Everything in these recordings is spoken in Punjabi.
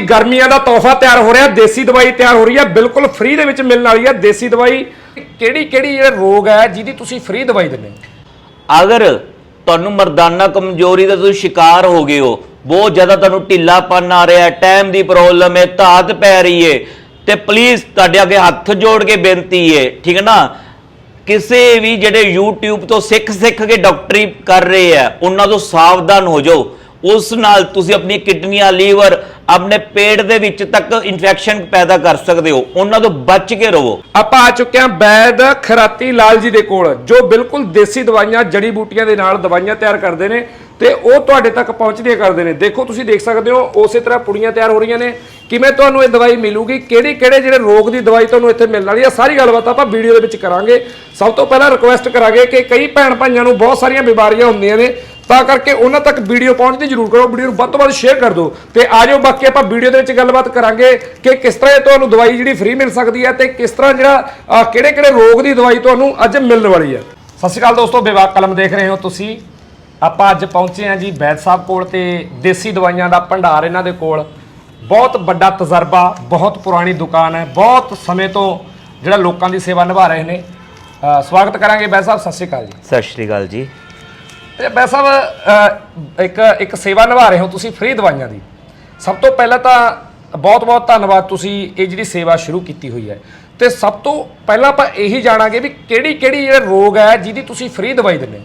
ਗਰਮੀਆਂ ਦਾ ਤੋਹਫਾ ਤਿਆਰ ਹੋ ਰਿਹਾ, ਦੇਸੀ ਦਵਾਈ ਤਿਆਰ ਹੋ ਰਹੀ ਹੈ, ਬਿਲਕੁਲ ਫ੍ਰੀ ਦੇ ਵਿੱਚ ਮਿਲਣ ਵਾਲੀ ਹੈ ਦੇਸੀ ਦਵਾਈ। ਕਿਹੜੀ ਕਿਹੜੀ ਜਿਹੜੇ ਰੋਗ ਹੈ ਜਿਹਦੀ ਤੁਸੀਂ ਫ੍ਰੀ ਦਵਾਈ ਦਿੰਦੇ ਹੋ? ਅਗਰ ਤੁਹਾਨੂੰ ਮਰਦਾਨਾ ਕਮਜ਼ੋਰੀ ਦਾ ਤੁਸੀਂ ਸ਼ਿਕਾਰ ਹੋ ਗਏ ਹੋ, ਬਹੁਤ ਜ਼ਿਆਦਾ ਤੁਹਾਨੂੰ ਢਿੱਲਾਪਨ ਆ ਰਿਹਾ ਟਾਈਮ ਦੀ ਪ੍ਰੋਬਲਮ ਹੈ, ਧਾਤ ਪੈ ਰਹੀ ਹੈ, ਤੇ ਪਲੀਜ਼ ਤੁਹਾਡੇ ਅੱਗੇ ਹੱਥ ਜੋੜ ਕੇ ਬੇਨਤੀ ਹੈ, ਠੀਕ ਹੈ ਨਾ? ਕਿਸੇ ਵੀ ਜਿਹੜੇ YouTube ਤੋਂ ਸਿੱਖ ਸਿੱਖ ਕੇ ਡਾਕਟਰੀ ਕਰ ਰਹੇ ਆ, ਉਹਨਾਂ ਤੋਂ ਸਾਵਧਾਨ ਹੋ ਜਾਓ। ਉਸ ਨਾਲ ਤੁਸੀਂ ਆਪਣੀ ਕਿਡਨੀਆਂ, ਲੀਵਰ ਆਪਣੇ ਪੇਟ ਦੇ ਵਿੱਚ ਤੱਕ ਇਨਫੈਕਸ਼ਨ ਪੈਦਾ ਕਰ ਸਕਦੇ ਹੋ। ਉਹਨਾਂ ਤੋਂ ਬਚ ਕੇ ਰਹੋ। ਆਪਾਂ ਆ ਚੁੱਕੇ ਹਾਂ ਬੈਦ ਖਰਾਤੀ ਲਾਲ ਜੀ ਦੇ ਕੋਲ, ਜੋ ਬਿਲਕੁਲ ਦੇਸੀ ਦਵਾਈਆਂ, ਜੜੀ ਬੂਟੀਆਂ ਦੇ ਨਾਲ ਦਵਾਈਆਂ ਤਿਆਰ ਕਰਦੇ ਨੇ ਤੇ ਉਹ ਤੁਹਾਡੇ ਤੱਕ ਪਹੁੰਚਦੀਆਂ ਕਰਦੇ ਨੇ। ਦੇਖੋ, ਤੁਸੀਂ ਦੇਖ ਸਕਦੇ ਹੋ, ਉਸੇ ਤਰ੍ਹਾਂ ਪੁੜੀਆਂ ਤਿਆਰ ਹੋ ਰਹੀਆਂ ਨੇ। ਕਿਵੇਂ ਤੁਹਾਨੂੰ ਇਹ ਦਵਾਈ ਮਿਲੂਗੀ? ਕਿਹੜੀ ਕਿਹੜੇ ਜਿਹੜੇ ਰੋਗ ਦੀ ਦਵਾਈ ਤੁਹਾਨੂੰ ਇੱਥੇ ਮਿਲਣ ਵਾਲੀ ਹੈ ਸਾਰੀ ਗੱਲਬਾਤ ਆਪਾਂ ਵੀਡੀਓ ਦੇ ਵਿੱਚ ਕਰਾਂਗੇ। ਸਭ ਤੋਂ ਪਹਿਲਾਂ ਰਿਕੁਐਸਟ ਕਰਾਂਗੇ ਕਿ ਕਈ ਭੈਣ ਭਾਈਆਂ ਨੂੰ ਬਹੁਤ ਸਾਰੀਆਂ ਬਿਮਾਰੀਆਂ ਹੁੰਦੀਆਂ ਨੇ। ਤਾਂ ਕਰਕੇ ਉਹਨਾਂ ਤੱਕ ਵੀਡੀਓ ਪਹੁੰਚਦੀ ਜ਼ਰੂਰ ਕਰੋ, ਵੀਡੀਓ ਨੂੰ ਵੱਧ ਤੋਂ ਵੱਧ ਸ਼ੇਅਰ ਕਰ ਦਿਓ ਤੇ ਜਾਓ, ਬਾਕੀ ਆਪਾਂ ਵੀਡੀਓ ਦੇ ਵਿੱਚ ਗੱਲਬਾਤ ਕਰਾਂਗੇ ਕਿ ਕਿਸ ਤਰ੍ਹਾਂ ਇਹ ਤੁਹਾਨੂੰ ਦਵਾਈ ਜਿਹੜੀ ਫ੍ਰੀ ਮਿਲ ਸਕਦੀ ਹੈ ਤੇ ਕਿਸ ਤਰ੍ਹਾਂ ਜਿਹੜਾ ਕਿਹੜੇ ਕਿਹੜੇ ਰੋਗ ਦੀ ਦਵਾਈ ਤੁਹਾਨੂੰ ਅੱਜ ਮਿਲਣ ਵਾਲੀ ਹੈ। ਸਤਿ ਸ਼੍ਰੀ ਅਕਾਲ ਦੋਸਤੋ, ਬੇਵਾਕ ਕਲਮ ਦੇਖ ਰਹੇ ਹੋ ਤੁਸੀਂ। ਆਪਾਂ ਅੱਜ ਪਹੁੰਚੇ ਹਾਂ ਜੀ ਬੈਦ ਸਾਹਿਬ ਕੋਲ ਤੇ ਦੇਸੀ ਦਵਾਈਆਂ ਦਾ ਭੰਡਾਰ ਇਹਨਾਂ ਦੇ ਕੋਲ। ਬਹੁਤ ਵੱਡਾ ਤਜਰਬਾ, ਬਹੁਤ ਪੁਰਾਣੀ ਦੁਕਾਨ ਹੈ, ਬਹੁਤ ਸਮੇਂ ਤੋਂ ਜਿਹੜਾ ਲੋਕਾਂ ਦੀ ਸੇਵਾ ਨਿਭਾ ਰਹੇ ਨੇ। ਸਵਾਗਤ ਕਰਾਂਗੇ ਬੈਦ ਸਾਹਿਬ, ਸਤਿ ਸ਼੍ਰੀ ਅਕਾਲ ਜੀ। ਸਤਿ ਸ਼੍ਰੀ ਅਕਾਲ ਜੀ। ਤੇ ਬੈ ਸਾਹਿਬ ਇੱਕ ਇੱਕ ਸੇਵਾ ਨਿਭਾ ਰਹੇ ਹੋ ਤੁਸੀਂ ਫ੍ਰੀ ਦਵਾਈਆਂ ਦੀ। ਸਭ ਤੋਂ ਪਹਿਲਾਂ ਤਾਂ ਬਹੁਤ-ਬਹੁਤ ਧੰਨਵਾਦ ਤੁਸੀਂ ਇਹ ਜਿਹੜੀ ਸੇਵਾ ਸ਼ੁਰੂ ਕੀਤੀ ਹੋਈ ਹੈ। ਤੇ ਸਭ ਤੋਂ ਪਹਿਲਾਂ ਆਪਾਂ ਇਹੀ ਜਾਣਾਂਗੇ ਵੀ ਕਿਹੜੀ-ਕਿਹੜੀ ਜਿਹੜੇ ਰੋਗ ਹੈ ਜਿਹਦੀ ਤੁਸੀਂ ਫ੍ਰੀ ਦਵਾਈ ਦਿੰਦੇ ਹੋ।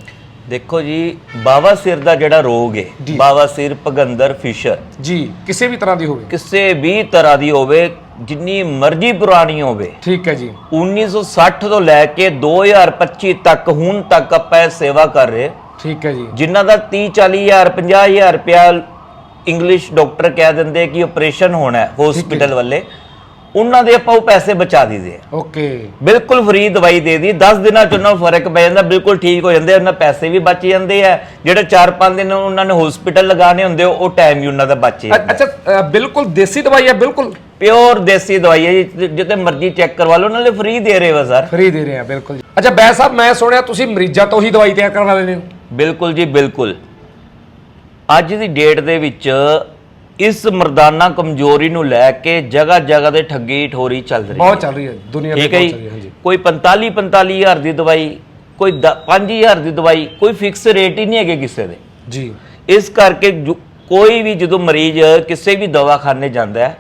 ਦੇਖੋ ਜੀ ਬਾਵਾ ਸਿਰ ਦਾ ਜਿਹੜਾ ਰੋਗ ਹੈ। ਬਾਵਾ ਸਿਰ ਪਗੰਦਰ ਫਿਸ਼ਰ। ਜੀ ਕਿਸੇ ਵੀ ਤਰ੍ਹਾਂ ਦੀ ਹੋਵੇ। ਕਿਸੇ ਵੀ ਤਰ੍ਹਾਂ ਦੀ ਹੋਵੇ ਜਿੰਨੀ ਮਰਜ਼ੀ ਪੁਰਾਣੀ ਹੋਵੇ। ਠੀਕ ਹੈ ਜੀ। 1960 ਤੋਂ ਲੈ ਕੇ 2025 ਤੱਕ ਹੁਣ ਤੱਕ ਆਪਾਂ ਇਹ ਸੇਵਾ ਕਰ ਰਹੇ। ਠੀਕ ਹੈ ਜੀ। ਜਿਨ੍ਹਾਂ ਦਾ 30 40 ਹਜ਼ਾਰ 50 ਹਜ਼ਾਰ ਰੁਪਇਆ ਇੰਗਲਿਸ਼ ਡਾਕਟਰ ਕਹਿ ਦਿੰਦੇ ਕਿ ਆਪਰੇਸ਼ਨ ਹੋਣਾ ਹੈ ਹਸਪੀਟਲ ਵੱਲੇ ਉਹਨਾਂ ਦੇ ਆਪਾਂ ਉਹ ਪੈਸੇ ਬਚਾ ਦਈਦੇ ਆ। ਓਕੇ। ਬਿਲਕੁਲ ਫ੍ਰੀ ਦਵਾਈ ਦੇ ਦੀ 10 ਦਿਨਾਂ ਚ ਉਹਨਾਂ ਨੂੰ ਫ਼ਰਕ ਪੈ ਜਾਂਦਾ ਬਿਲਕੁਲ ਠੀਕ ਹੋ ਜਾਂਦੇ ਉਹਨਾਂ ਪੈਸੇ ਵੀ ਬਚ ਜਾਂਦੇ ਆ। ਜਿਹੜੇ 4-5 ਦਿਨ ਉਹਨਾਂ ਨੇ ਹਸਪੀਟਲ ਲਗਾਣੇ ਹੁੰਦੇ ਉਹ ਟਾਈਮ ਵੀ ਉਹਨਾਂ ਦਾ ਬਚ ਜਾਂਦਾ। ਅੱਛਾ ਬਿਲਕੁਲ ਦੇਸੀ ਦਵਾਈ ਹੈ ਬਿਲਕੁਲ? ਪਿਓਰ ਦੇਸੀ ਦਵਾਈ ਹੈ ਜਿੱਤੇ ਮਰਜ਼ੀ ਚੈੱਕ ਕਰਵਾ ਲਓ ਨਾਲੇ ਫ੍ਰੀ ਦੇ ਰਹੇ ਵਾ ਸਰ। ਫ੍ਰੀ ਦੇ ਰਹੇ ਆ ਬਿਲਕੁਲ ਅੱਛਾ ਬੈ ਸਾਹਿਬ ਮੈਂ ਸੁਣਿਆ ਤੁਸੀਂ ਮਰੀਜ਼ਾਂ ਤੋਂ ਹੀ ਦਵਾਈ ਤਿਆਰ ਕਰਨ ਵਾਲੇ ਨੇ ਬਿਲਕੁਲ ਜੀ ਬਿਲਕੁਲ। ਅੱਜ ਦੀ ਡੇਟ ਦੇ ਵਿੱਚ ਇਸ ਮਰਦਾਨਾ ਕਮਜ਼ੋਰੀ ਨੂੰ ਲੈ ਕੇ ਜਗ੍ਹਾ ਜਗ੍ਹਾ ਤੇ ਠੱਗੀ ਠੋਰੀ ਚੱਲ ਰਹੀ ਹੈ। ਬਹੁਤ ਚੱਲ ਰਹੀ ਹੈ ਦੁਨੀਆ ਤੇ ਠੀਕ ਹੈ ਬਹੁਤ ਚੱਲ ਰਹੀ ਹੈ ਜੀ ਕੋਈ 45 45 ਹਜ਼ਾਰ ਦੀ ਦਵਾਈ ਕੋਈ 5000 ਦੀ ਦਵਾਈ ਕੋਈ ਫਿਕਸ ਰੇਟ ਹੀ ਨਹੀਂ ਹੈਗੇ ਕਿਸੇ ਦੇ। ਜੀ। ਇਸ ਕਰਕੇ ਜੋ- ਕੋਈ ਵੀ ਜਦੋਂ ਮਰੀਜ਼ ਕਿਸੇ ਵੀ ਦਵਾਖਾਨੇ ਜਾਂਦਾ ਹੈ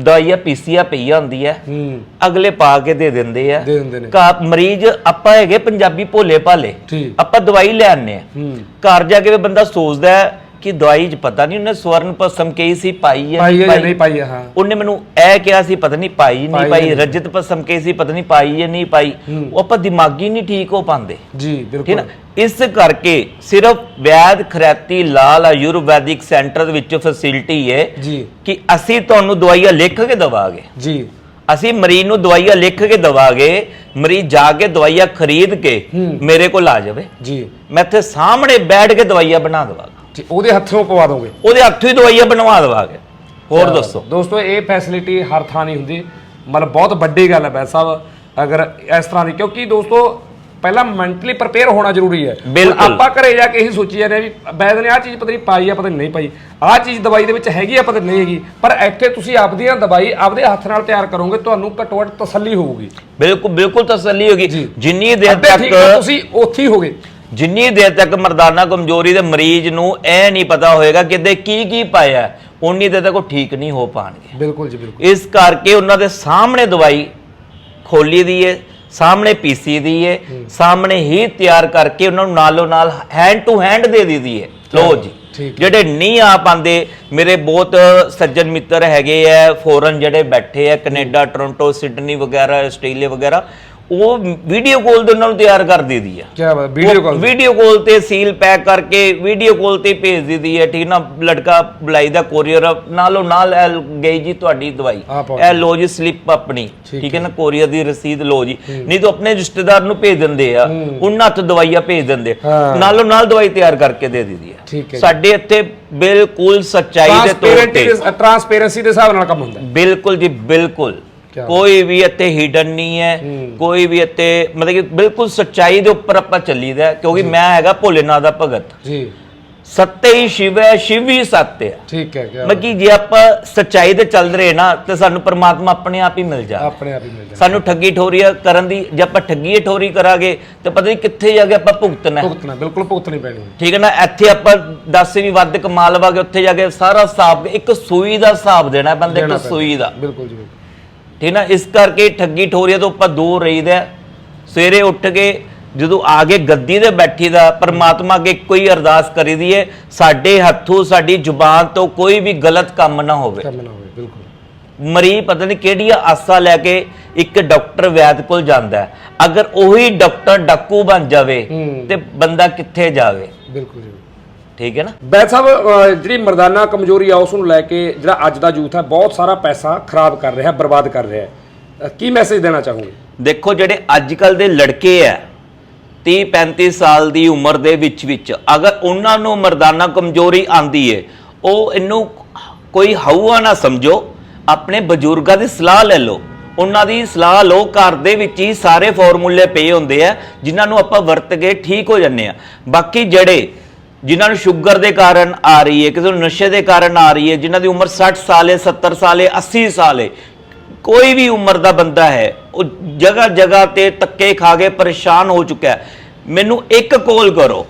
ਦਵਾਈਆਂ ਪੀਸੀਆ ਪਈਆਂ ਹੁੰਦੀ ਹੈ ਹੂੰ। ਅਗਲੇ ਪਾ ਕੇ ਦੇ ਦਿੰਦੇ ਆ। ਦੇ ਦਿੰਦੇ ਨੇ। ਘਰ ਮਰੀਜ਼ ਆਪਾਂ ਹੈਗੇ ਪੰਜਾਬੀ ਭੋਲੇ ਭਾਲੇ ਠੀਕ। ਆਪਾਂ ਦਵਾਈ ਲੈ ਆਨੇ ਆ। ਹੂੰ। ਘਰ ਜਾ ਕੇ ਵੀ ਬੰਦਾ ਸੋਚਦਾ ਹੈ ਕਿ ਦਵਾਈ 'ਚ ਪਤਾ ਨਹੀਂ ਉਹਨੇ ਸਵਰਨ ਭਸਮ ਕਹੀ ਸੀ ਪਾਈ ਹੈ ਪਾਈ ਹੈ ਜਾਂ ਨਹੀਂ ਪਾਈ ਹੈ ਹਾਂ ਉਹਨੇ ਮੈਨੂੰ ਇਹ ਕਿਹਾ ਸੀ ਪਤਾ ਨਹੀਂ ਪਾਈ ਨਹੀਂ ਪਾਈ। ਰਜਤ ਭਸਮ ਕਹੀ ਸੀ ਪਤਾ ਨਹੀਂ ਪਾਈ ਹੈ ਨਹੀਂ ਪਾਈ। ਉਹ ਆਪਾਂ ਦਿਮਾਗੀ ਨਹੀਂ ਠੀਕ ਹੋ ਪਾਉਂਦੇ। ਜੀ ਬਿਲਕੁਲ। ਇਸ ਕਰਕੇ ਸਿਰਫ ਵੈਦ ਖਰੈਤੀ ਲਾਲ ਆਯੁਰਵੈਦਿਕ ਸੈਂਟਰ ਦੇ ਵਿੱਚ ਫੈਸਿਲਿਟੀ ਹੈ ਜੀ। ਕਿ ਅਸੀਂ ਤੁਹਾਨੂੰ ਦਵਾਈਆਂ ਲਿਖ ਕੇ ਦਵਾਗੇ। ਜੀ। ਅਸੀਂ ਮਰੀਜ਼ ਨੂੰ ਦਵਾਈਆਂ ਲਿਖ ਕੇ ਦਵਾਗੇ ਮਰੀਜ਼ ਜਾ ਕੇ ਦਵਾਈਆਂ ਖਰੀਦ ਕੇ ਮੇਰੇ ਕੋਲ ਆ ਜਾਵੇ। ਜੀ। ਮੈਂ ਇੱਥੇ ਸਾਹਮਣੇ ਬੈਠ ਕੇ ਦਵਾਈਆਂ ਬਣਾ ਦਵਾਂਗਾ। ਤੇ ਉਹਦੇ ਹੱਥੋਂ ਪਵਾ ਦੋਗੇ? ਉਹਦੇ ਹੱਥੋਂ ਹੀ ਦਵਾਈਆਂ ਬਣਵਾ ਦਵਾਂਗੇ। ਹੋਰ ਦੱਸੋ। ਦੋਸਤੋ ਇਹ ਫੈਸਿਲਿਟੀ ਹਰ ਥਾਂ ਨਹੀਂ ਹੁੰਦੀ। ਮਤਲਬ ਬਹੁਤ ਵੱਡੀ ਗੱਲ ਹੈ ਬੈ ਸਾਹਿਬ। ਅਗਰ ਇਸ ਤਰ੍ਹਾਂ ਦੀ ਕਿਉਂਕਿ ਦੋਸਤੋ ਪਹਿਲਾਂ ਮੈਂਟਲੀ ਪ੍ਰਿਪੇਅਰ ਹੋਣਾ ਜ਼ਰੂਰੀ ਹੈ। ਆਪਾਂ ਘਰੇ ਜਾ ਕੇ ਇਹੀ ਸੋਚੀ ਜਾਂਦੇ ਆ ਵੀ ਬੈਦ ਨੇ ਆਹ ਚੀਜ਼ ਪਤਾ ਨਹੀਂ ਪਾਈ ਆ ਪਤਾ ਨਹੀਂ ਪਾਈ। ਆਹ ਚੀਜ਼ ਦਵਾਈ ਦੇ ਵਿੱਚ ਹੈਗੀ ਆ ਪਤਾ ਨਹੀਂ ਹੈਗੀ। ਪਰ ਇੱਥੇ ਤੁਸੀਂ ਆਪਦੀਆਂ ਦਵਾਈ ਆਪਦੇ ਹੱਥ ਨਾਲ ਤਿਆਰ ਕਰੋਗੇ ਤੁਹਾਨੂੰ ਘੱਟੋ ਘੱਟ ਤਸੱਲੀ ਹੋਊਗੀ। ਬਿਲਕੁਲ ਬਿਲਕੁਲ ਤਸੱਲੀ ਹੋਗੀ। ਜਿੰਨੀ ਦੇਰ ਆ, ਤੱਕ ਤੁਸੀਂ ਉੱਥੇ ਹੀ ਹੋਗੇ। ਜਿੰਨੀ ਦੇਰ ਤੱਕ ਮਰਦਾਨਾ ਕਮਜ਼ੋਰੀ ਦੇ ਮਰੀਜ਼ ਨੂੰ ਇਹ ਨਹੀਂ ਪਤਾ ਹੋਏਗਾ ਕਿ ਇਹਦੇ ਕੀ ਕੀ ਪਾਇਆ ਉਨੀ ਦੇਰ ਤੱਕ ਉਹ ਠੀਕ ਨਹੀਂ ਹੋ ਪਾਣਗੇ। ਬਿਲਕੁਲ ਜੀ ਬਿਲਕੁਲ। ਇਸ ਕਰਕੇ ਉਹਨਾਂ ਦੇ ਸਾਹਮਣੇ ਦਵਾਈ ਖੋਲੀ ਦੀ ਹੈ ਸਾਹਮਣੇ ਪੀਸੀ ਦੀ ਹੈ। ਸਾਹਮਣੇ ਹੀ ਤਿਆਰ ਕਰਕੇ ਉਹਨਾਂ ਨੂੰ ਨਾਲੋਂ ਨਾਲ ਹੈਂਡ ਟੂ ਹੈਂਡ ਦੇ ਦਿੱਤੀ ਹੈ ਲੋ ਜੀ। ਜਿਹੜੇ ਨਹੀਂ ਆ ਪਾਉਂਦੇ ਮੇਰੇ ਬਹੁਤ ਸੱਜਣ ਮਿੱਤਰ ਹੈਗੇ ਆ ਫੋਰਨ ਜਿਹੜੇ ਬੈਠੇ ਆ ਕੈਨੇਡਾ ਟੋਰਾਂਟੋ ਸਿਡਨੀ ਵਗੈਰਾ ਆਸਟ੍ਰੇਲੀਆ ਵਗੈਰਾ ਉਹ ਵੀਡੀਓ ਕਾਲ ਦੇ ਉਹਨਾਂ ਨੂੰ ਤਿਆਰ ਕਰ ਦੇਦੀ ਆ। ਕੀ ਬਾਤ ਵੀਡੀਓ ਕਾਲ ਵੀਡੀਓ ਕਾਲ ਤੇ ਸੀਲ ਪੈਕ ਕਰਕੇ ਵੀਡੀਓ ਕਾਲ ਤੇ ਭੇਜ ਦਿੱਤੀ ਹੈ ਠੀਕ ਨਾ? ਲੜਕਾ ਬੁਲਾਈ ਦਾ ਕੋਰੀਅਰ ਨਾਲੋਂ ਨਾਲ ਇਹ ਗਈ ਜੀ ਤੁਹਾਡੀ ਦਵਾਈ। ਇਹ ਲੋ ਜੀ ਸਲਿੱਪ ਆਪਣੀ ਠੀਕ ਹੈ। ਨਾ? ਕੋਰੀਅਰ ਦੀ ਰਸੀਦ ਲੋ ਜੀ। ਨਹੀਂ ਤਾਂ ਆਪਣੇ ਰਿਸ਼ਤੇਦਾਰ ਨੂੰ ਭੇਜ ਦਿੰਦੇ ਆ ਉਹਨਾਂ ਹੱਥ ਦਵਾਈਆਂ ਭੇਜ ਦਿੰਦੇ। ਨਾਲੋਂ ਨਾਲ ਦਵਾਈ ਤਿਆਰ ਕਰਕੇ ਦੇ ਦਿੰਦੀ ਹੈ ਸਾਡੇ ਇੱਥੇ ਬਿਲਕੁਲ ਸੱਚਾਈ ਦੇ ਤੌਰ ਤੇ ਟ੍ਰਾਂਸਪੇਰੈਂਸੀ ਦੇ ਹਿਸਾਬ ਨਾਲ ਕੰਮ ਹੁੰਦਾ। ਬਿਲਕੁਲ ਜੀ ਬਿਲਕੁਲ। ਕੋਈ ਵੀ ਇੱਥੇ ਹਿਡਨ ਨਹੀਂ ਹੈ ਕੋਈ ਵੀ ਇੱਥੇ ਮਤਲਬ ਕਿ ਬਿਲਕੁਲ ਸੱਚਾਈ ਦੇ ਉੱਪਰ ਆਪਾਂ ਚੱਲੀਦਾ ਕਿਉਂਕਿ ਮੈਂ ਹੈਗਾ ਭੋਲੇਨਾਥ ਦਾ ਭਗਤ। ਜੀ। ਸੱਤੇ ਹੀ ਸ਼ਿਵ ਹੈ ਸ਼ਿਵ ਹੀ ਸੱਤ ਹੈ। ਠੀਕ ਹੈ ਕਿਆ ਬਾਕੀ ਜੇ ਆਪਾਂ ਸੱਚਾਈ ਤੇ ਚੱਲ ਰਹੇ ਨਾ ਤੇ ਸਾਨੂੰ ਪਰਮਾਤਮਾ ਆਪਣੇ ਆਪ ਹੀ ਮਿਲ ਜਾ ਆਪਣੇ ਆਪ ਹੀ ਮਿਲ ਜਾਣਾ ਸਾਨੂੰ ਠੱਗੀ ਠੋਰੀਆ ਕਰਨ ਦੀ ਜੇ ਆਪਾਂ ਠੱਗੀ ਠੋਰੀ ਕਰਾਂਗੇ ਤੇ ਪਤਾ ਨਹੀਂ ਕਿੱਥੇ ਜਾ ਕੇ ਆਪਾਂ ਭੁਗਤਣਾ। ਭੁਗਤਣਾ ਬਿਲਕੁਲ ਭੁਗਤਣੀ ਪੈਣੀ ਠੀਕ ਹੈ ਨਾ ਇੱਥੇ ਆਪਾਂ 10 ਵੀ ਵੱਧ ਕਮਾ ਲਵਾਂਗੇ ਉੱਥੇ ਜਾ ਕੇ ਸਾਰਾ ਹਿਸਾਬ ਇੱਕ ਸੂਈ ਦਾ ਹਿਸਾਬ ਦੇਣਾ ਬੰਦੇ ਇੱਕ। ਸੂਈ ਦਾ। ਬਿਲਕੁਲ ਜੀ ਬਿਲਕੁਲ। ਠੀਕ ਨਾ? ਇਸ ਕਰਕੇ ਠੱਗੀ ਠੋਰੀਆ ਤੋਂ ਆਪਾਂ ਦੂਰ ਰਹੀਦਾ ਹੈ। ਸਵੇਰੇ ਉੱਠ ਕੇ ਜਦੋਂ ਆ ਕੇ ਗੱਦੀ ਤੇ ਬੈਠੀ ਦਾ ਪਰਮਾਤਮਾ ਅੱਗੇ ਕੋਈ ਅਰਦਾਸ ਕਰੀਦੀ ਹੈ ਸਾਡੇ ਹੱਥੋਂ ਸਾਡੀ ਜ਼ੁਬਾਨ ਤੋਂ ਕੋਈ ਵੀ ਗਲਤ ਕੰਮ ਨਾ ਹੋਵੇ। ਕੰਮ ਨਾ ਹੋਵੇ ਬਿਲਕੁਲ। ਮਰੀਜ਼ ਪਤਾ ਨਹੀਂ ਕਿਹੜੀਆਂ ਆਸਾਂ ਲੈ ਕੇ ਇੱਕ ਡਾਕਟਰ ਵੈਦ ਕੋਲ ਜਾਂਦਾ ਹੈ। ਅਗਰ ਉਹੀ ਡਾਕਟਰ ਡਾਕੂ ਬਣ ਜਾਵੇ ਹੂੰ। ਤੇ ਬੰਦਾ ਕਿੱਥੇ ਜਾਵੇ? ਬਿਲਕੁਲ ਜੀ ਠੀਕ ਹੈ ਨਾ? ਬੈਦ ਸਾਹਿਬ ਅਹ ਜਿਹੜੀ ਮਰਦਾਨਾ ਕਮਜ਼ੋਰੀ ਆ ਉਸ ਨੂੰ ਲੈ ਕੇ ਜਿਹੜਾ ਅੱਜ ਦਾ ਯੂਥ ਹੈ ਬਹੁਤ ਸਾਰਾ ਪੈਸਾ ਖਰਾਬ ਕਰ ਰਿਹਾ ਬਰਬਾਦ ਕਰ ਰਿਹਾ ਹੈ। ਅਹ ਕੀ ਮੈਸੇਜ ਦੇਣਾ ਚਾਹੋਗੇ? ਦੇਖੋ ਜਿਹੜੇ ਅੱਜ ਕੱਲ ਦੇ ਲੜਕੇ ਆ 30 35 ਸਾਲ ਦੀ ਉਮਰ ਦੇ ਵਿੱਚ ਵਿੱਚ ਅਗਰ ਉਹਨਾਂ ਨੂੰ ਮਰਦਾਨਾ ਕਮਜ਼ੋਰੀ ਆਂਦੀ ਏ ਉਹ ਇਹਨੂੰ ਕੋਈ ਹਊਆ ਨਾ ਸਮਝੋ ਆਪਣੇ ਬਜ਼ੁਰਗਾਂ ਦੀ ਸਲਾਹ ਲੈ ਲਓ। ਉਹਨਾਂ ਦੀ ਸਲਾਹ ਲਓ ਘਰ ਦੇ ਵਿੱਚ ਹੀ ਸਾਰੇ ਫਾਰਮੂਲੇ ਪਏ ਹੁੰਦੇ ਆ ਜਿਨ੍ਹਾਂ ਨੂੰ ਆਪਾਂ ਵਰਤ ਕੇ ਠੀਕ ਹੋ ਜੰਨੇ ਆ। ਬਾਕੀ ਜਿਹੜੇ ਜਿਨ੍ਹਾਂ ਨੂੰ ਸ਼ੂਗਰ ਦੇ ਕਾਰਨ ਆ ਰਹੀ ਹੈ, ਕਿਸੇ ਨੂੰ ਨਸ਼ੇ ਦੇ ਕਾਰਨ ਆ ਰਹੀ ਹੈ, ਜਿਨ੍ਹਾਂ ਦੀ ਉਮਰ 60 ਸਾਲ ਹੈ 70 ਸਾਲ ਹੈ 80 ਸਾਲ ਹੈ, ਕੋਈ ਵੀ ਉਮਰ ਦਾ ਬੰਦਾ ਹੈ, ਉਹ ਜਗ੍ਹਾ ਜਗ੍ਹਾ ਤੇ ਧੱਕੇ ਖਾ ਕੇ ਪਰੇਸ਼ਾਨ ਹੋ ਚੁੱਕਾ ਹੈ। ਮੈਨੂੰ ਇੱਕ ਕਾਲ ਕਰੋ।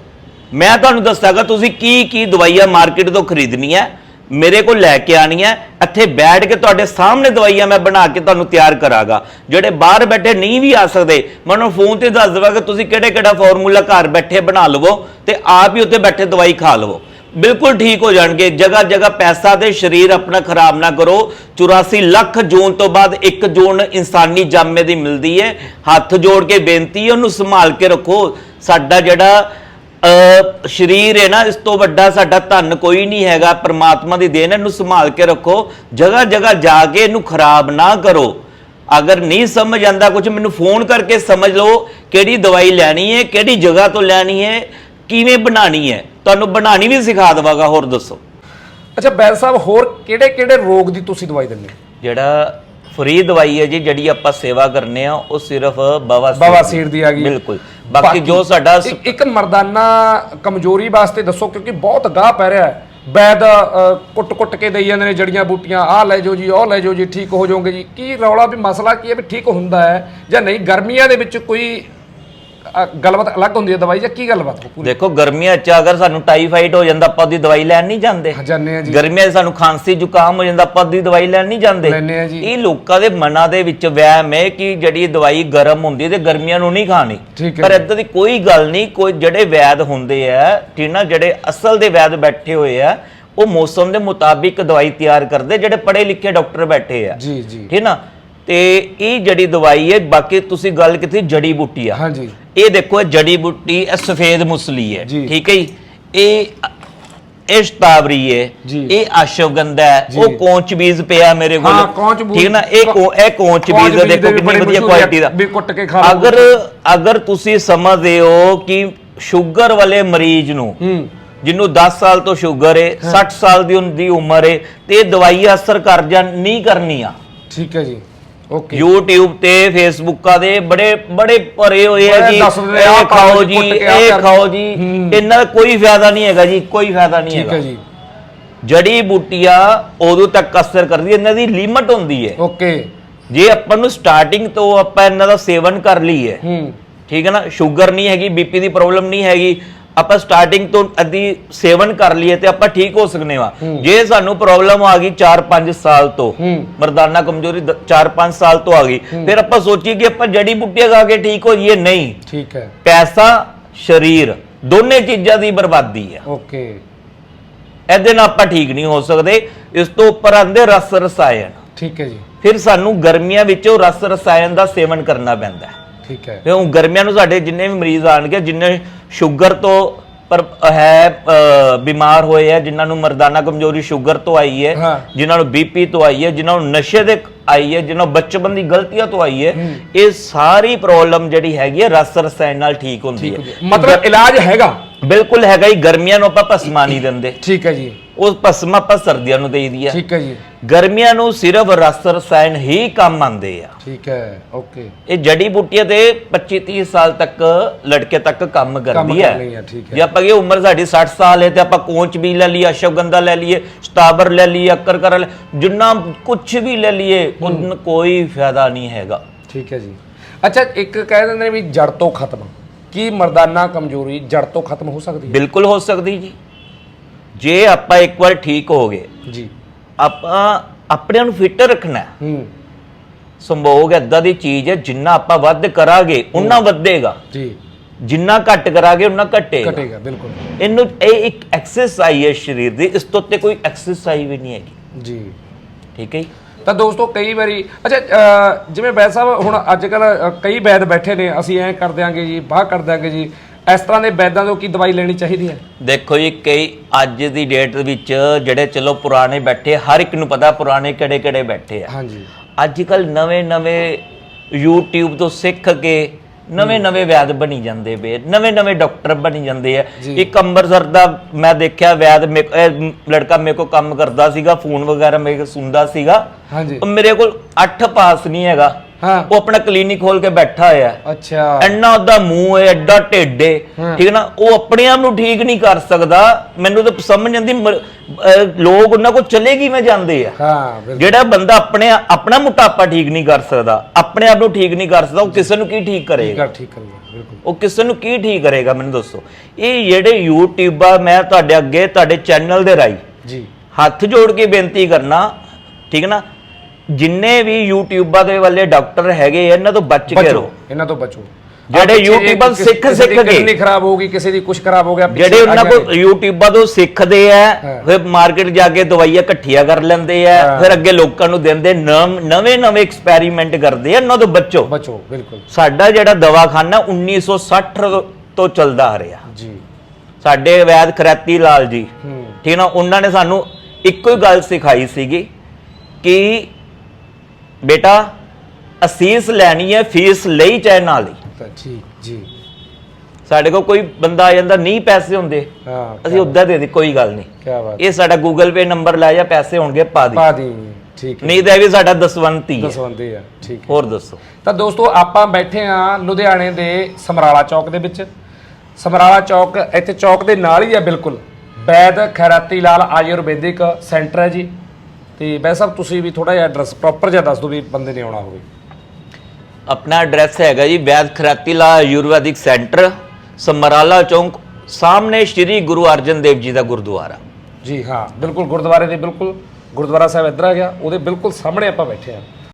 ਮੈਂ ਤੁਹਾਨੂੰ ਦੱਸਾਂਗਾ, ਤੁਸੀਂ ਕੀ ਕੀ ਦਵਾਈਆਂ ਮਾਰਕੀਟ ਤੋਂ ਖਰੀਦਣੀ ਹੈ ਮੇਰੇ ਕੋਲ ਲੈ ਕੇ ਆਣੀ ਹੈ, ਇੱਥੇ ਬੈਠ ਕੇ ਤੁਹਾਡੇ ਸਾਹਮਣੇ ਦਵਾਈਆਂ ਮੈਂ ਬਣਾ ਕੇ ਤੁਹਾਨੂੰ ਤਿਆਰ ਕਰਾਂਗਾ। ਜਿਹੜੇ ਬਾਹਰ ਬੈਠੇ ਨਹੀਂ ਵੀ ਆ ਸਕਦੇ, ਮੈਨੂੰ ਫੋਨ ਤੇ ਦੱਸ ਦੇਵਾਂਗਾ ਤੁਸੀਂ ਕਿਹੜੇ ਕਿਹੜਾ ਫਾਰਮੂਲਾ ਘਰ ਬੈਠੇ ਬਣਾ ਲਵੋ ਤੇ ਆਪ ਹੀ ਉੱਥੇ ਬੈਠੇ ਦਵਾਈ ਖਾ ਲਵੋ। ਬਿਲਕੁਲ ਠੀਕ ਹੋ ਜਾਣਗੇ, ਜਗ੍ਹਾ ਜਗ੍ਹਾ ਪੈਸਾ ਤੇ ਸਰੀਰ ਆਪਣਾ ਖਰਾਬ ਨਾ ਕਰੋ। 84 ਲੱਖ ਜੂਨ ਤੋਂ ਬਾਅਦ 1 ਜੂਨ ਇਨਸਾਨੀ ਜਾਮੇ ਦੀ ਮਿਲਦੀ ਹੈ। ਹੱਥ ਜੋੜ ਕੇ ਬੇਨਤੀ ਹੈ, ਉਹਨੂੰ ਸੰਭਾਲ ਕੇ ਰੱਖੋ। ਸਾਡਾ ਜਿਹੜਾ ਸਰੀਰ ਹੈ ਨਾ ਇਸ ਤੋਂ ਵੱਡਾ ਸਾਡਾ ਧਨ ਕੋਈ ਨਹੀਂ ਹੈਗਾ ਪ੍ਰਮਾਤਮਾ ਦੀ ਦੇਣ ਹੈ, ਇਹਨੂੰ ਸੰਭਾਲ ਕੇ ਰੱਖੋ ਜਗ੍ਹਾ ਜਗ੍ਹਾ ਜਾ ਕੇ ਇਹਨੂੰ ਖਰਾਬ ਨਾ ਕਰੋ। ਅਗਰ ਨਹੀਂ ਸਮਝ ਆਂਦਾ ਕੁਝ ਮੈਨੂੰ ਫੋਨ ਕਰਕੇ ਸਮਝ ਲਓ ਕਿਹੜੀ ਦਵਾਈ ਲੈਣੀ ਹੈ ਕਿਹੜੀ ਜਗ੍ਹਾ ਤੋਂ ਲੈਣੀ ਹੈ ਕਿਵੇਂ ਬਣਾਣੀ ਹੈ। ਤੁਹਾਨੂੰ ਬਣਾਣੀ ਵੀ ਸਿਖਾ ਦਵਾਂਗਾ ਹੋਰ ਦੱਸੋ। ਅੱਛਾ ਬੈਦ ਸਾਹਿਬ ਹੋਰ ਕਿਹੜੇ ਕਿਹੜੇ ਰੋਗ ਦੀ ਤੁਸੀਂ ਦਵਾਈ ਦਿੰਦੇ ਹੋ? ਜਿਹੜਾ ਫ੍ਰੀ ਦਵਾਈ ਹੈ ਜੀ ਜਿਹੜੀ ਆਪਾਂ ਸੇਵਾ ਕਰਨੇ ਆ ਉਹ ਸਿਰਫ ਬਵਾਸੀਰ ਬਵਾਸੀਰ ਦੀ ਆ ਗਈ। ਬਿਲਕੁਲ। ਬਾਕੀ ਜੋ ਸਾਡਾ ਇੱਕ ਮਰਦਾਨਾ ਕਮਜ਼ੋਰੀ ਵਾਸਤੇ ਦੱਸੋ ਕਿਉਂਕਿ ਬਹੁਤ ਗਾਹ ਪੈ ਰਿਹਾ ਹੈ। ਬੈਦ ਕੁੱਟ-ਕੁੱਟ ਕੇ ਦੇਈ ਜਾਂਦੇ ਨੇ ਜੜੀਆਂ ਬੂਟੀਆਂ ਆਹ ਲੈ ਜਾਓ ਜੀ ਉਹ ਲੈ ਜਾਓ ਜੀ ਠੀਕ ਹੋ ਜਾਓਗੇ ਜੀ। ਕੀ ਰੌਲਾ ਵੀ ਮਸਲਾ ਕੀ ਹੈ ਵੀ ਠੀਕ ਹੁੰਦਾ ਹੈ ਜਾਂ ਨਹੀਂ? ਗਰਮੀਆਂ ਦੇ ਵਿੱਚ ਕੋਈ ਅ, ਗੱਲਬਾਤ ਅਲੱਗ ਹੁੰਦੀ ਹੈ ਦਵਾਈ ਜਾਂ ਕੀ ਗੱਲਬਾਤ ਹੋ ਪੂਰੀ? ਦੇਖੋ ਗਰਮੀਆਂ ਚ ਅਗਰ ਸਾਨੂੰ ਟਾਈਫਾਈਡ ਹੋ ਜਾਂਦਾ ਆਪਾਂ ਉਹਦੀ ਦਵਾਈ ਲੈਣ ਨਹੀਂ ਜਾਂਦੇ। ਜਾਣੇ ਆ ਜੀ। ਗਰਮੀਆਂ 'ਚ ਸਾਨੂੰ ਖਾਂਸੀ ਜ਼ੁਕਾਮ ਹੋ ਜਾਂਦਾ ਆਪਾਂ ਉਹਦੀ ਦਵਾਈ ਲੈਣ ਨਹੀਂ ਜਾਂਦੇ। ਲੈਂਦੇ ਆ ਜੀ। ਇਹ ਲੋਕਾਂ ਦੇ ਮਨਾਂ ਦੇ ਵਿੱਚ ਵਹਿਮ ਹੈ ਕਿ ਜਿਹੜੀ ਦਵਾਈ ਗਰਮ ਹੁੰਦੀ ਹੈ ਤੇ ਗਰਮੀਆਂ ਨੂੰ ਨਹੀਂ ਖਾਣੀ। ਠੀਕ ਹੈ ਪਰ ਇਦਾਂ ਦੀ ਕੋਈ ਗੱਲ ਨਹੀਂ ਕੋਈ ਜਿਹੜੇ ਵੈਦ ਹੁੰਦੇ ਆ ਠੀਕ ਨਾ ਜਿਹੜੇ ਅਸਲ ਦੇ ਵੈਦ ਬੈਠੇ ਹੋਏ ਆ ਉਹ ਮੌਸਮ ਦੇ ਮੁਤਾਬਿਕ ਦਵਾਈ ਤਿਆਰ ਕਰਦੇ ਜਿਹੜੇ ਪੜ੍ਹੇ ਲਿਖੇ ਡਾਕਟਰ ਬੈਠੇ ਆ। ਜੀ ਜੀ। ਠੀਕ ਨਾ? ਤੇ ਇਹ ਜਿਹੜੀ ਦਵਾਈ ਹੈ ਬਾਕੀ ਤੁਸੀਂ ਗੱਲ ਕੀਤੀ ਜੜੀ ਬੂਟੀ ਆ। ਹਾਂਜੀ। ਇਹ ਦੇਖੋ ਇਹ ਜੜੀ ਬੂਟੀ ਇਹ ਸਫੇਦ ਮੁਸਲੀ ਹੈ ਜੀ। ਠੀਕ ਹੈ ਜੀ? ਇਹ ਇਹ ਸ਼ਤਾਵਰੀ ਹੈ। ਜੀ। ਇਹ ਅਸ਼ਵਗੰਧਾ ਹੈ। ਜੀ। ਉਹ ਕੌਂਚ ਬੀਜ ਪਿਆ ਮੇਰੇ ਕੋਲ। ਹਾਂ, ਕੌਂਚ ਬੀਜ- ਠੀਕ ਨਾ? ਇਹ ਕੌ- ਇਹ ਕੌਂਚ ਕੌਂਚ ਬੀਜ ਬੀਜ ਦੇ ਦੇਖੋ ਵੀ ਕਿੰਨੀ ਬੜੇ ਵਧੀਆ ਮਸ਼ਹੂਰ ਕੁਆਲਿਟੀ ਦਾ। ਵੀ ਕੁੱਟ ਕੇ ਖਾ ਲਓ। ਅਗਰ ਅਗਰ ਤੁਸੀਂ ਸਮਝਦੇ ਹੋ ਕਿ ਸ਼ੂਗਰ ਵਾਲੇ ਮਰੀਜ਼ ਨੂੰ ਹੂੰ। ਜਿਹਨੂੰ 10 ਸਾਲ ਤੋਂ ਸ਼ੂਗਰ ਹੈ। 60 ਸਾਲ ਦੀ ਉਹਦੀ ਉਮਰ ਹੈ ਤੇ ਇਹ ਦਵਾਈ ਅਸਰ ਕਰ ਜਾਂ ਨਹੀਂ ਕਰਨੀਆਂ। ਠੀਕ ਹੈ ਜੀ। ਓਕੇ YouTube ਤੇ ਫੇਸਬੁੱਕਾਂ ਦੇ ਬੜੇ ਬੜੇ ਭਰੇ ਹੋਏ ਆ ਜੀ। ਇਹ ਆਹ ਖਾਓ ਜੀ, ਕੁੱਟ ਕੇ ਇਹ ਕਰ- ਖਾਓ ਜੀ। ਹੂੰ। ਇਹਨਾਂ ਦਾ ਕੋਈ ਫਾਇਦਾ ਨਹੀਂ ਹੈਗਾ ਜੀ ਕੋਈ ਫਾਇਦਾ ਨਹੀਂ ਠੀਕ ਹੈ ਹੈਗਾ। ਜੀ। ਜੜੀ ਬੂਟੀਆਂ ਉਦੋਂ ਤੱਕ ਅਸਰ ਕਰਦੀ ਇਹਨਾਂ ਦੀ ਲਿਮਟ ਹੁੰਦੀ ਹੈ। ਓਕੇ ਜੇ ਆਪਾਂ ਨੂੰ ਸਟਾਰਟਿੰਗ ਤੋਂ ਆਪਾਂ ਇਹਨਾਂ ਦਾ ਸੇਵਨ ਕਰ ਲਈਏ ਹੂੰ। ਠੀਕ ਹੈ ਨਾ ਸ਼ੂਗਰ ਨਹੀਂ ਹੈਗੀ ਬੀਪੀ ਦੀ ਪ੍ਰੋਬਲਮ ਨਹੀਂ ਹੈਗੀ ਆਪਾਂ ਸਟਾਰਟਿੰਗ ਤੋਂ ਅੱਧੀ ਸੇਵਨ ਕਰ ਲਈਏ ਤੇ ਆਪਾਂ ਠੀਕ ਹੋ ਸਕਨੇ ਵਾ। ਜੇ ਸਾਨੂੰ ਪ੍ਰੋਬਲਮ ਆ ਗਈ 4-5 ਸਾਲ ਤੋਂ। ਮਰਦਾਨਾ ਕਮਜ਼ੋਰੀ 4-5 ਸਾਲ ਤੋਂ ਆ ਗਈ ਫਿਰ ਆਪਾਂ ਸੋਚੀਏ ਕਿ ਆਪਾਂ ਜੜੀ ਬੂਟੀਆਂ ਖਾ ਕੇ ਠੀਕ ਹੋ ਜਾਈਏ ਨਹੀਂ। ਠੀਕ ਹੈ। ਪੈਸਾ ਸਰੀਰ ਦੋਨੇ ਚੀਜ਼ਾਂ ਦੀ ਬਰਬਾਦੀ ਆ। ਓਕੇ। ਇਹਦੇ ਨਾਲ ਆਪਾਂ ਠੀਕ ਨਹੀਂ ਹੋ ਸਕਦੇ ਇਸ ਤੋਂ ਉੱਪਰ ਆਂਦੇ ਰਸ ਰਸਾਇਣ। ਠੀਕ ਹੈ ਜੀ। ਫਿਰ ਸਾਨੂੰ ਗਰਮੀਆਂ ਵਿੱਚ ਉਹ ਰਸ ਰਸਾਇਣ ਦਾ ਸੇਵਨ ਕਰਨਾ ਪੈਂਦਾ ਹੈ। ਠੀਕ ਹੈ। ਕਿਉਂ ਗਰਮੀਆਂ ਨੂੰ ਸਾਡੇ ਜਿੰਨੇ ਵੀ ਮਰੀਜ਼ ਆਣਗੇ ਜਿੰਨੇ ਸ਼ੂਗਰ ਤੋਂ ਪਰ ਹੈ ਬਿਮਾਰ ਹੋਏ ਆ ਜਿਨ੍ਹਾਂ ਨੂੰ ਮਰਦਾਨਾ ਕਮਜ਼ੋਰੀ ਸ਼ੂਗਰ ਤੋਂ ਆਈ ਹੈ। ਜਿਨ੍ਹਾਂ ਨੂੰ ਬੀਪੀ ਤੋਂ ਆਈ ਹੈ ਜਿਨ੍ਹਾਂ ਨੂੰ ਨਸ਼ੇ ਦੇ ਆਈ ਹੈ ਜਿਨ੍ਹਾਂ ਨੂੰ ਬਚਪਨ ਦੀ ਗਲਤੀਆਂ ਤੋਂ ਆਈ ਹੈ ਇਹ ਸਾਰੀ ਪ੍ਰੋਬਲਮ ਜਿਹੜੀ ਹੈਗੀ ਹੈ ਰਸ ਰਸਾਇਣ ਨਾਲ ਠੀਕ ਹੁੰਦੀ ਹੈ। ਮਤਲਬ ਇਲਾਜ ਹੈਗਾ? ਬਿਲਕੁਲ ਹੈਗਾ ਹੀ ਗਰਮੀਆਂ ਨੂੰ ਆਪਾਂ ਭਸਮਾ ਨਹੀਂ ਦਿੰਦੇ। ਠੀਕ ਹੈ ਜੀ। ਉਹ ਭਸਮ ਆਪਾਂ ਸਰਦੀਆਂ ਨੂੰ ਦੇਈਦੀ ਆ। ਠੀਕ ਹੈ ਜੀ। ਗਰਮੀਆਂ ਨੂੰ ਸਿਰਫ ਰਸ ਰਸਾਇਣ ਹੀ ਕੰਮ ਆਉਂਦੇ ਆ। ਠੀਕ ਹੈ ਓਕੇ। ਇਹ ਜੜੀ ਬੂਟੀਆਂ ਤੇ 25 30 ਸਾਲ ਤੱਕ ਲੜਕੇ ਤੱਕ ਕੰਮ ਕਰਦੀ ਹੈ। ਕਰਨੀ ਹੈ, ਠੀਕ ਹੈ। ਜੇ ਆਪਾਂ ਇਹ ਉਮਰ ਸਾਡੀ 60 ਸਾਲ ਹੈ ਤੇ ਆਪਾਂ ਕੋਂਚ ਵੀ ਲੈ ਲਈਏ ਅਸ਼ਵਗੰਧਾ ਲੈ ਲਈਏ ਸਟਾਬਰ ਲੈ ਲਈਏ ਅੱਕਰ ਕਰ ਲੈ ਜਿੰਨਾ ਕੁਝ ਵੀ ਲੈ ਲਈਏ ਉਹਨ ਕੋਈ ਫਾਇਦਾ ਨਹੀਂ ਹੈਗਾ। ਠੀਕ ਹੈ ਜੀ। ਅੱਛਾ ਇੱਕ ਕਹਿ ਦਿੰਦੇ ਨੇ ਵੀ ਜੜ ਤੋਂ ਖਤਮ। ਕੀ ਮਰਦਾਨਾ ਕਮਜ਼ੋਰੀ ਜੜ ਤੋਂ ਖਤਮ ਹੋ ਸਕਦੀ ਹੈ? ਬਿਲਕੁਲ ਹੋ ਸਕਦੀ ਜੀ। ਜੇ ਆਪਾਂ ਇੱਕ ਵਾਰ ਠੀਕ ਹੋ ਗਏ ਜੀ। ਆਪਾਂ ਆਪਣੇ ਨੂੰ ਫਿੱਟ ਰੱਖਣਾ ਹੈ। ਹੂੰ। ਸੰਭੋਗ ਏਦਾਂ ਦੀ ਚੀਜ਼ ਹੈ ਜਿੰਨਾ ਆਪਾਂ ਵੱਧ ਕਰਾਂਗੇ ਉਨਾ ਵਧੇਗਾ। ਜੀ। ਜਿੰਨਾ ਘੱਟ ਕਰਾਂਗੇ ਉਨਾ ਘਟੇਗਾ। ਘਟੇਗਾ ਬਿਲਕੁਲ। ਇਹਨੂੰ ਇਹ ਇੱਕ ਐਕਸਰਸਾਈਜ਼ ਹੈ ਸਰੀਰ ਦੀ ਇਸ ਤੋਂ ਉੱਤੇ ਕੋਈ ਐਕਸਰਸਾਈਜ਼ ਵੀ ਨਹੀਂ ਹੈਗੀ। ਜੀ। ਠੀਕ ਹੈ ਜੀ? ਤਾਂ ਦੋਸਤੋ ਕਈ ਵਾਰੀ ਅੱਛਾ ਅਹ, ਜਿਵੇਂ ਵੈਦ ਸਾਹਿਬ ਹੁਣ ਅੱਜ ਕੱਲ ਕਈ ਵੈਦ ਬੈਠੇ ਨੇ ਅਸੀਂ ਐਂ ਕਰ ਦਿਆਂਗੇ ਜੀ ਬਾਹ ਕਰ ਦਿਆਂਗੇ ਜੀ ਇਸ ਤਰ੍ਹਾਂ ਦੇ ਵੈਦਾਂ ਤੋਂ ਕੀ ਦਵਾਈ ਲੈਣੀ ਚਾਹੀਦੀ ਹੈ? ਦੇਖੋ ਜੀ ਕਈ ਅੱਜ ਦੀ ਡੇਟ ਵਿੱਚ ਜਿਹੜੇ ਚਲੋ ਪੁਰਾਣੇ ਬੈਠੇ ਹਰ ਇੱਕ ਨੂੰ ਪਤਾ ਪੁਰਾਣੇ ਕਿਹੜੇ ਕਿਹੜੇ ਬੈਠੇ ਆ। ਹਾਂਜੀ। ਅੱਜ ਕੱਲ ਨਵੇਂ ਨਵੇਂ YouTube ਤੋਂ ਸਿੱਖ ਕੇ ਨਵੇਂ ਨਵੇਂ ਵੈਦ ਬਣੀ ਜਾਂਦੇ ਵੇ ਨਵੇਂ ਨਵੇਂ ਡਾਕਟਰ ਬਣੀ ਜਾਂਦੇ ਆ। ਇੱਕ ਅੰਮ੍ਰਿਤਸਰ ਦਾ ਮੈਂ ਦੇਖਿਆ ਵੈਦ ਲੜਕਾ ਮੇਰੇ ਕੋਲ ਕੰਮ ਕਰਦਾ ਸੀਗਾ ਫੋਨ ਵਗੈਰਾ ਮੇਰੇ ਕੋਲ ਸੁਣਦਾ ਸੀਗਾ। ਹਾਂਜੀ। ਮੇਰੇ ਕੋਲ 8 ਪਾਸ ਨਹੀਂ ਹੈਗਾ। ਹਾਂ। ਉਹ ਆਪਣਾ ਕਲੀਨਿਕ ਖੋਲ ਕੇ ਬੈਠਾ ਹੋਇਆ। ਅੱਛਾ। ਐਨਾ ਉਹਦਾ ਮੂੰਹ ਹੈ ਐਡਾ ਢਿੱਡ। ਠੀਕ ਹੈ ਨਾ? ਉਹ ਆਪਣੇ ਆਪ ਨੂੰ ਠੀਕ ਨਹੀਂ ਕਰ ਸਕਦਾ। ਮੈਨੂੰ ਤਾਂ ਸਮਝ ਅਹ ਲੋਕ ਉਹਨਾਂ ਕੋਲ ਚਲੇ ਕਿਵੇਂ ਜਾਂਦੇ ਆ? ਹਾਂ ਜਿਹੜਾ ਬੰਦਾ ਆਪਣੇ ਆਪਣਾ ਮੋਟਾਪਾ ਠੀਕ ਨਹੀਂ ਕਰ ਸਕਦਾ ਆਪਣੇ ਆਪ ਨੂੰ ਠੀਕ ਨਹੀਂ ਕਰ ਸਕਦਾ ਉਹ ਕਿਸੇ ਨੂੰ ਕੀ ਠੀਕ ਕਰੇਗਾ? ਠੀਕ ਕਰੀਏ ਬਿਲਕੁਲ। ਉਹ ਕਿਸੇ ਨੂੰ ਕੀ ਠੀਕ ਕਰੇਗਾ ਮੈਨੂੰ ਦੱਸੋ? ਇਹ ਜਿਹੜੇ ਆ ਮੈਂ ਤੁਹਾਡੇ ਅੱਗੇ ਤੁਹਾਡੇ ਚੈਨਲ ਦੇ ਰਾਈ ਜੀ। ਹੱਥ ਜੋੜ ਕੇ ਬੇਨਤੀ ਕਰਨਾ ਠੀਕ ਹੈ ਨਾ? ਜਿੰਨੇ ਵੀ ਯੂਟਿਊਬਾਂ ਦੇ ਵਾਲੇ ਡਾਕਟਰ ਹੈਗੇ ਆ, ਇਹਨਾਂ ਤੋਂ ਬਚ ਕੇ ਬਚੋ ਰਹੋ। ਇਹਨਾਂ ਤੋਂ ਬਚੋ। ਜਿਹੜੇ ਆਹ ਪਿੱਛੇ YouTuber ਕਿਸੇ- ਸਿੱਖ- ਕਿਸੇ ਦੀ ਸਿੱਖ ਕੇ- ਕਿਡਨੀ ਖਰਾਬ ਹੋ ਗਈ ਕਿਸੇ ਦੀ ਕੁਝ ਖਰਾਬ ਹੋ ਗਿਆ ਪਿੱਛੇ ਜਿਹੜੇ ਉਹਨਾਂ ਕੋਲ ਗਏ। ਯੂਟਿਊਬਾਂ ਤੋਂ ਸਿੱਖਦੇ ਆ ਹਾਂ। ਫਿਰ ਮਾਰਕੀਟ ਜਾ ਕੇ ਦਵਾਈਆਂ ਇਕੱਠੀਆਂ ਕਰ ਲੈਂਦੇ ਆ ਹਾਂ। ਫਿਰ ਅੱਗੇ ਲੋਕਾਂ ਨੂੰ ਦਿੰਦੇ ਨਵੇਂ ਨਵੇਂ ਐਕਸਪੈਰੀਮੈਂਟ ਕਰਦੇ ਆ ਇਹਨਾਂ ਤੋਂ ਬਚੋ। ਬਚੋ ਬਿਲਕੁਲ। ਸਾਡਾ ਜਿਹੜਾ ਦਵਾਖਾਨਾ 1960 ਤੋਂ ਚੱਲਦਾ ਆ ਰਿਹਾ। ਜੀ। ਸਾਡੇ ਵੈਦ ਖਰਾਤੀ ਲਾਲ ਜੀ ਹੂੰ। ਠੀਕ ਨਾ ਉਹਨਾਂ ਨੇ ਸਾਨੂੰ ਇੱਕੋ ਹੀ ਗੱਲ ਸਿਖਾਈ ਸੀਗੀ ਕਿ ਬੇਟਾ ਅਸੀਸ ਲੈਣੀ ਹੈ ਫੀਸ ਲਈ ਚਾਹੇ ਨਾ ਲਈ। ਤਾਂ ਠੀਕ ਜੀ। ਸਾਡੇ ਕੋਲ ਕੋਈ ਬੰਦਾ ਆ ਜਾਂਦਾ ਨਹੀਂ ਪੈਸੇ ਹੁੰਦੇ। ਹਾਂ ਅਸੀਂ ਉੱਦਾਂ ਦੇ ਦੇ ਕੋਈ ਗੱਲ ਨਹੀਂ। ਕੀ ਬਾਤ। ਇਹ ਸਾਡਾ ਗੂਗਲ ਪੇ ਨੰਬਰ ਲੈ ਜਾ ਪੈਸੇ ਹੋਣਗੇ ਪਾ ਦੀ। ਪਾ ਦੀ ਠੀਕ ਹੈ। ਨਹੀਂ ਤਾਂ ਇਹ ਵੀ ਸਾਡਾ ਦਸਵੰਤੀ ਹੈ। ਦਸਵੰਦੇ ਆ ਠੀਕ ਹੈ। ਹੋਰ ਦੱਸੋ। ਤਾਂ ਦੋਸਤੋ ਆਪਾਂ ਬੈਠੇ ਆ ਲੁਧਿਆਣੇ ਦੇ ਸਮਰਾਲਾ ਚੌਕ ਦੇ ਵਿੱਚ। ਸਮਰਾਲਾ ਚੌਕ ਇੱਥੇ ਚੌਕ ਦੇ ਨਾਲ ਹੀ ਆ ਬਿਲਕੁਲ। ਵੈਦ ਖੈਰਾਤੀ ਲਾਲ ਆਯੁਰਵੈਦਿਕ ਸੈਂਟਰ ਹੈ ਜੀ। ਤੇ ਵੈਸੇ ਸਾਹਿਬ ਤੁਸੀਂ ਵੀ ਥੋੜਾ ਜਿਹਾ ਐਡਰੈਸ ਪ੍ਰੋਪਰ ਜਿਹਾ ਦੱਸ ਦਿਓ ਵੀ ਬੰਦੇ ਨੇ ਆਉਣਾ ਹੋਵੇ। ਆਪਣਾ ਐਡਰੈਸ ਹੈਗਾ ਜੀ ਵੈਦ ਖਰਾਤੀਲਾ ਆਯੁਰਵੈਦਿਕ ਸੈਂਟਰ ਸਮਰਾਲਾ ਚੌਂਕ ਸਾਹਮਣੇ ਸ਼੍ਰੀ ਗੁਰੂ ਅਰਜਨ ਦੇਵ ਜੀ ਦਾ ਗੁਰਦੁਆਰਾ। ਜੀ ਹਾਂ ਬਿਲਕੁਲ ਗੁਰਦੁਆਰੇ ਦੇ ਬਿਲਕੁਲ ਗੁਰਦੁਆਰਾ ਸਾਹਿਬ ਇੱਧਰ ਆ ਗਿਆ ਉਹਦੇ ਬਿਲਕੁਲ ਸਾਹਮਣੇ ਆਪਾਂ ਬੈਠੇ ਆ